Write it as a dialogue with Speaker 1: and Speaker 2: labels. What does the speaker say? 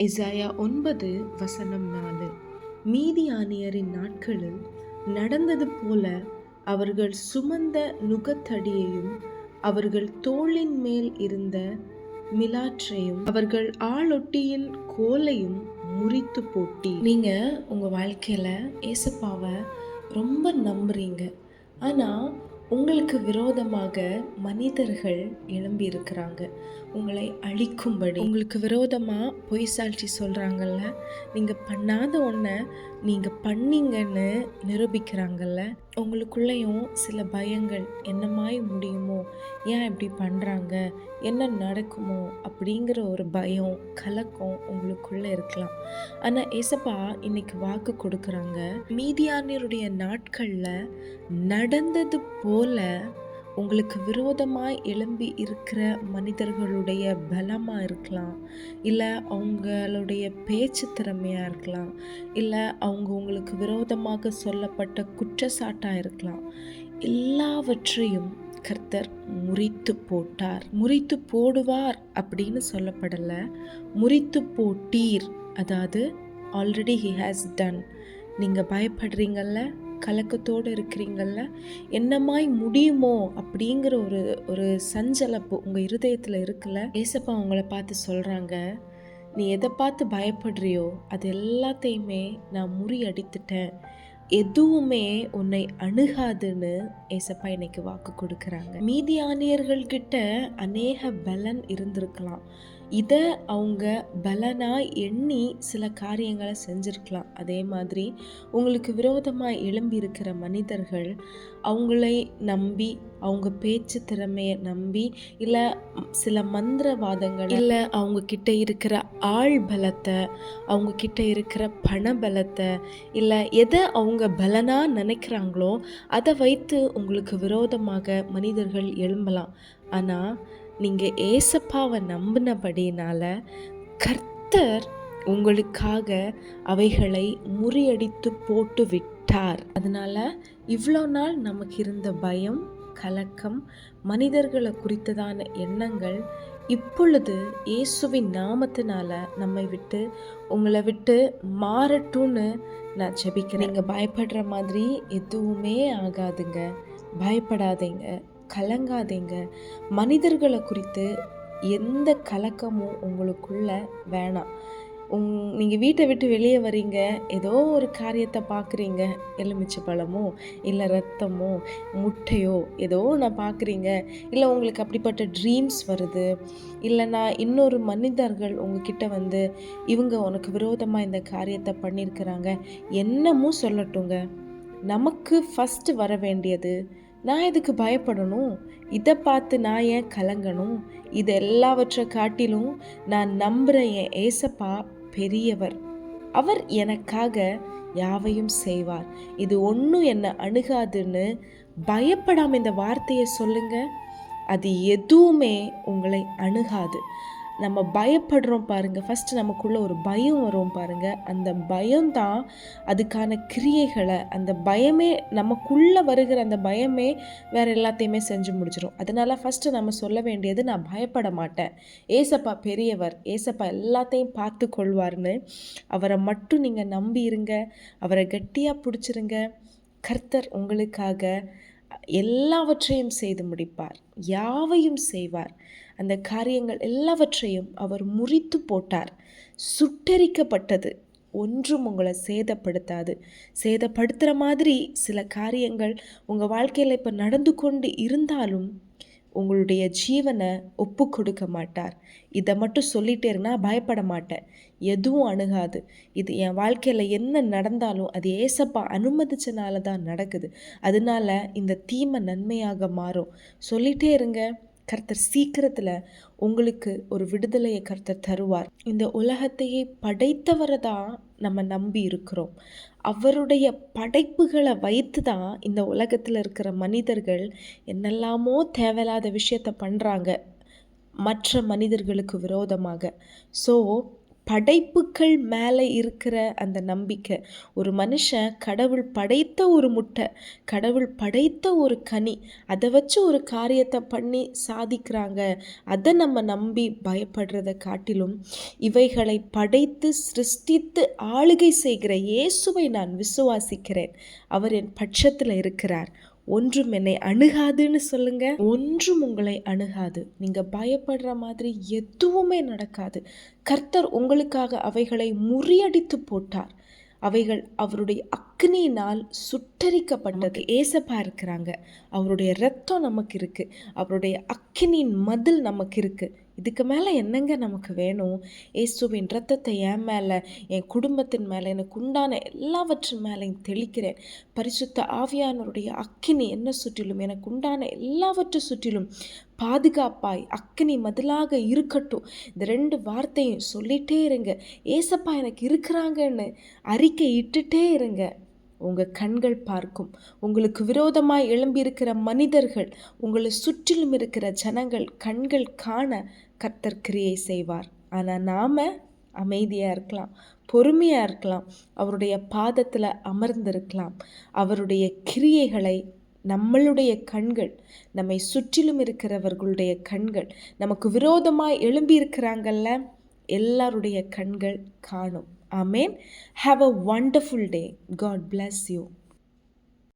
Speaker 1: இசாயா ஒன்பது வசனம் நாலு. மீதியானியரின் நாட்களில் நடந்தது போல அவர்கள் சுமந்த நுகத்தடியையும் அவர்கள் தோளின் மேல் இருந்த மிலாற்றையும் அவர்கள் ஆளொட்டியின் கோலையும் முறித்து போட்டி. நீங்க உங்க வாழ்க்கையில ஏசப்பாவை ரொம்ப நம்புறீங்க. ஆனால் உங்களுக்கு விரோதமாக மனிதர்கள் எழும்பியிருக்கிறாங்க. உங்களை அழிக்கும்படி. உங்களுக்கு விரோதமாக பொய் சாட்சி சொல்கிறாங்கல்ல நீங்கள் பண்ணாத ஒன்றை நீங்கள் பண்ணீங்கன்னு நிரூபிக்கிறாங்கல்ல? உங்களுக்குள்ளேயும் சில பயங்கள் என்னமாய் முடியுமோ? ஏன் இப்படி பண்ணுறாங்க என்ன நடக்குமோ? அப்படிங்கிற ஒரு பயம் கலக்கம் உங்களுக்குள்ளே இருக்கலாம். ஆனால் ஏசப்பா இன்னைக்கு வாக்கு கொடுக்குறாங்க. மீதியானருடைய நாட்களில் நடந்தது போ போல உங்களுக்கு விரோதமாய் எழும்பி இருக்கிற மனிதர்களுடைய பலமாக இருக்கலாம். இல்லை அவங்களுடைய பேச்சு திறமையாக இருக்கலாம். இல்லை அவங்க உங்களுக்கு விரோதமாக சொல்லப்பட்ட குற்றச்சாட்டாக இருக்கலாம். எல்லாவற்றையும் கர்த்தர் முறித்து போட்டார். முறித்து போடுவார் அப்படின்னு சொல்லப்படலை. முறித்து போட்டீர். அதாவது ஆல்ரெடி ஹி ஹேஸ் டன் நீங்கள் பயப்படுறீங்கள்ல கலக்கத்தோடு இருக்கிறீங்கள்ல? என்னமாய் முடியுமோ அப்படிங்கிற ஒரு ஒரு சஞ்சலப்பு உங்கள் இருதயத்தில் இருக்குல்ல? ஏசப்பா உங்களை பார்த்து சொல்கிறாங்க நீ எதை பார்த்து பயப்படுறியோ அது எல்லாத்தையுமே நான் முறியடித்துட்டேன் எதுவுமே உன்னை அணுகாதுன்னு ஏசப்பா இன்னைக்கு வாக்கு கொடுக்குறாங்க. மீதியானியர்கள்கிட்ட அநேக பலன் இருந்திருக்கலாம். இதை அவங்க பலனாக எண்ணி சில காரியங்களை செஞ்சுருக்கலாம். அதே மாதிரி உங்களுக்கு விரோதமாக எழும்பியிருக்கிற மனிதர்கள் அவங்களை நம்பி அவங்க பேச்சு திறமையை நம்பி இல்லை சில மந்திரவாதங்கள் இல்லை அவங்க கிட்ட இருக்கிற ஆள் பலத்தை அவங்க கிட்ட இருக்கிற பண பலத்தை இல்லை எதை அவங்க பலனாக நினைக்கிறாங்களோ அதை வைத்து உங்களுக்கு விரோதமாக மனிதர்கள் எழும்பலாம். ஆனால் நீங்கள் ஏசப்பாவை நம்பினபடினால கர்த்தர் உங்களுக்காக அவைகளை முறியடித்து போட்டு விட்டார் அதனால் இவ்வளோ நாள் நமக்கு இருந்த பயம் கலக்கம் மனிதர்களை குறித்ததான எண்ணங்கள் இப்பொழுது இயேசுவின் நாமத்தினால நம்மை விட்டு உங்களை விட்டு மாறட்டும்னு நான் ஜெபிக்கிறேன். நீங்கள் பயப்படுற மாதிரி எதுவுமே ஆகாதுங்க. பயப்படாதீங்க. கலங்காதீங்க. மனிதர்களை குறித்து எந்த கலக்கமும் உங்களுக்குள்ள வேணாம். உங் நீங்கள் வீட்டை விட்டு வெளியே வரீங்க ஏதோ ஒரு காரியத்தை பார்க்குறீங்க எலுமிச்சை பழமோ இல்லை ரத்தமோ முட்டையோ ஏதோ நான் பார்க்குறீங்க இல்லை உங்களுக்கு அப்படிப்பட்ட ட்ரீம்ஸ் வருது இல்லைனா இன்னொரு மனிதர்கள் உங்ககிட்ட வந்து இவங்க உனக்கு விரோதமாக இந்த காரியத்தை பண்ணியிருக்கிறாங்க. என்னமும் சொல்லட்டுங்க. நமக்கு ஃபஸ்ட்டு வர வேண்டியது நான் இதுக்கு பயப்படணும்? இதை பார்த்து நான் ஏன் கலங்கணும்? இது எல்லாவற்றை காட்டிலும் நான் நம்புகிற என் ஏசப்பா பெரியவர். அவர் எனக்காக யாவையும் செய்வார். இது ஒன்றும் என்னை அணுகாதுன்னு பயப்படாமல் இந்த வார்த்தையை சொல்லுங்க. அது எதுவுமே உங்களை அணுகாது. நம்ம பயப்படுறோம் பாருங்கள் ஃபஸ்ட்டு நமக்குள்ளே ஒரு பயம் வரும் பாருங்கள் அந்த பயம்தான் அதுக்கான கிரியைகளை அந்த பயமே நமக்குள்ளே வருகிற அந்த பயமே வேறு எல்லாத்தையுமே செஞ்சு முடிச்சிடும் அதனால் ஃபஸ்ட்டு நம்ம சொல்ல வேண்டியது நான் பயப்பட மாட்டேன். ஏசப்பா பெரியவர் ஏசப்பா எல்லாத்தையும் பார்த்து கொள்வார்னு அவரை மட்டும் நீங்கள் நம்பி இருங்க. அவரை கட்டியாக பிடிச்சிருங்க. கர்த்தர் உங்களுக்காக எல்லாவற்றையும் செய்து முடிப்பார். யாவையும் செய்வார். அந்த காரியங்கள் எல்லாவற்றையும் அவர் முறித்து போட்டார். சுட்டரிக்கப்பட்டது ஒன்றும் உங்களை சேதப்படுத்தாது. சேதப்படுத்துகிற மாதிரி சில காரியங்கள் உங்கள் வாழ்க்கையில் இப்போ நடந்து கொண்டு இருந்தாலும் உங்களுடைய ஜீவனை ஒப்பு கொடுக்க மாட்டார். இதை மட்டும் சொல்லிட்டே இருந்தா பயப்பட மாட்டேன். எதுவும் அணுகாது. இது என் வாழ்க்கையில் என்ன நடந்தாலும் அது ஏசப்பா அனுமதிச்சனால தான் நடக்குது. அதனால இந்த தீமை நன்மையாக மாறும். சொல்லிட்டே இருங்க. கர்த்தர் சீக்கிரத்தில் உங்களுக்கு ஒரு விடுதலையை கர்த்தர் தருவார். இந்த உலகத்தையே படைத்தவரை தான் நம்ம நம்பி இருக்கிறோம். அவருடைய படைப்புகளை வைத்து தான் இந்த உலகத்தில் இருக்கிற மனிதர்கள் என்னெல்லாமோ தேவையில்லாத விஷயத்த பண்ணுறாங்க மற்ற மனிதர்களுக்கு விரோதமாக. ஸோ படைப்புக்கள் மேலே இருக்கிற அந்த நம்பிக்கை. ஒரு மனுஷன் கடவுள் படைத்த ஒரு முட்டை கடவுள் படைத்த ஒரு கனி அதை வச்சு ஒரு காரியத்தை பண்ணி சாதிக்கிறாங்க. அதை நம்ம நம்பி பயப்படுறதை காட்டிலும் இவைகளை படைத்து சிருஷ்டித்து ஆளுகை செய்கிற இயேசுவை நான் விசுவாசிக்கிறேன். அவர் என் பட்சத்தில் இருக்கிறார். ஒன்றும் என்னை அணுகாதுன்னு சொல்லுங்க. ஒன்றும் உங்களை அணுகாது. நீங்க பயப்படுற மாதிரி எதுவுமே நடக்காது. கர்த்தர் உங்களுக்காக அவைகளை முறியடித்து போட்டார். அவைகள் அவருடைய அக்னியினால் சுட்டரிக்கப்பட்டது. ஏசப்பா இருக்கிறாங்க. அவருடைய ரத்தம் நமக்கு இருக்கு. அவருடைய அக்னியின் மதில் நமக்கு இருக்கு. இதுக்கு மேலே என்னங்க நமக்கு வேணும்? ஏசுவின் ரத்தத்தை என் மேலே என் குடும்பத்தின் மேலே எனக்கு உண்டான எல்லாவற்றின் மேலேயும் தெளிக்கிறேன். பரிசுத்த ஆவியானவருடைய அக்கினி என்ன சுற்றிலும் எனக்கு உண்டான எல்லாவற்றை சுற்றிலும் பாதுகாப்பாய் அக்கினி மதிலாக இருக்கட்டும். இந்த ரெண்டு வார்த்தையும் சொல்லிட்டே இருங்க. ஏசப்பா எனக்கு இருக்கிறாங்கன்னு அறிக்கை இட்டுட்டே இருங்க. உங்கள் கண்கள் பார்க்கும். உங்களுக்கு விரோதமாய் எழும்பியிருக்கிற மனிதர்கள் உங்களை சுற்றிலும் இருக்கிற ஜனங்கள் கண்கள் காண கர்த்தர் கிரியை செய்வார். ஆனால் நாம் அமைதியாக இருக்கலாம் பொறுமையாக இருக்கலாம் அவருடைய பாதத்தில் அமர்ந்திருக்கலாம். அவருடைய கிரியைகளை நம்மளுடைய கண்கள் நம்மை சுற்றிலும் இருக்கிறவர்களுடைய கண்கள் நமக்கு விரோதமாக எழும்பி இருக்கிறாங்கல்ல எல்லாருடைய கண்கள் காணும். Amen have a wonderful day God bless you